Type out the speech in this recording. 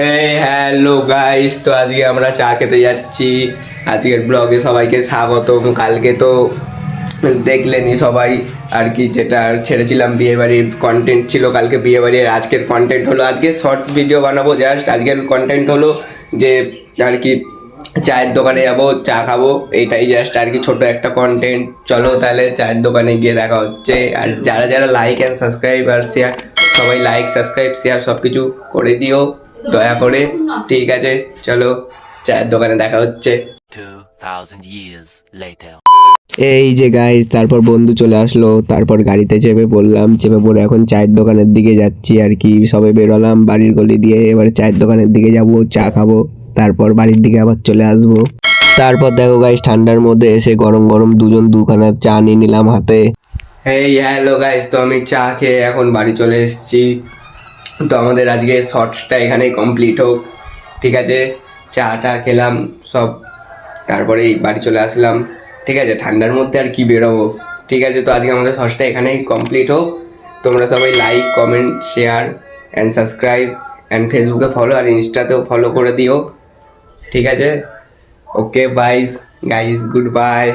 Hello guys তো আজকে আমরা চা খেতে যাচ্ছি। আজকের ব্লগে সবাইকে স্বাগতম। কালকে তো দেখলেনি সবাই আর কি, যেটা ছেড়েছিলাম বিয়ে বাড়ির কন্টেন্ট ছিল কালকে বিয়ে বাড়ির আজকের কন্টেন্ট হলো, আজকে শর্টস ভিডিও বানাবো জাস্ট আজকের কন্টেন্ট হলো যে আর কি চায়ের দোকানে যাব, চা খাব। এইটাই জাস্ট আর কি ছোট একটা কন্টেন্ট চলো তাহলে চায়ের দোকানে গিয়ে দেখা হচ্ছে। আর যারা যারা লাইক অ্যান্ড সাবস্ক্রাইব আর শেয়ার সবাই লাইক সাবস্ক্রাইব শেয়ার সব কিছু করে দিও। দয়া করে ঠিক আছে চলো চায়ের দোকানে দেখা হচ্ছে। 2,000 years later. এই যে গাইজ তারপর বন্ধু চলে আসলো তারপর গাড়িতে চেপে পড়লাম চেপে পড়ে এখন চায়ের দোকানের দিকে যাচ্ছি আর কি। সবে বেরোলাম বাড়ির গলি দিয়ে এবার চায়ের দোকানের দিকে যাব চা খাব তারপর বাড়ির দিকে আবার চলে আসব। তারপর দেখো গাইজ ঠান্ডার মধ্যে এসে গরম গরম দুজন দুখানা চা নিয়ে নিলাম হাতে। এই হ্যালো গাইজ তো আমি চা খেয়ে এখন বাড়ি চলে এসেছি। তো আমাদের আজকে শর্টসটা এখানেই কমপ্লিট হোক। ঠিক আছে? চাটা খেলাম, সব। তারপরেই বাড়ি চলে আসলাম। ঠিক আছে? ঠান্ডার মধ্যে আর কি বেরোবো? ঠিক আছে? তো আজকে আমাদের শর্টসটা এখানেই কমপ্লিট হোক। তোমরা সবাই like comment share and subscribe and ফেসবুকে ফলো আর ইনস্টাতেও ফলো করে দিও। ঠিক আছে? Okay byes guys good bye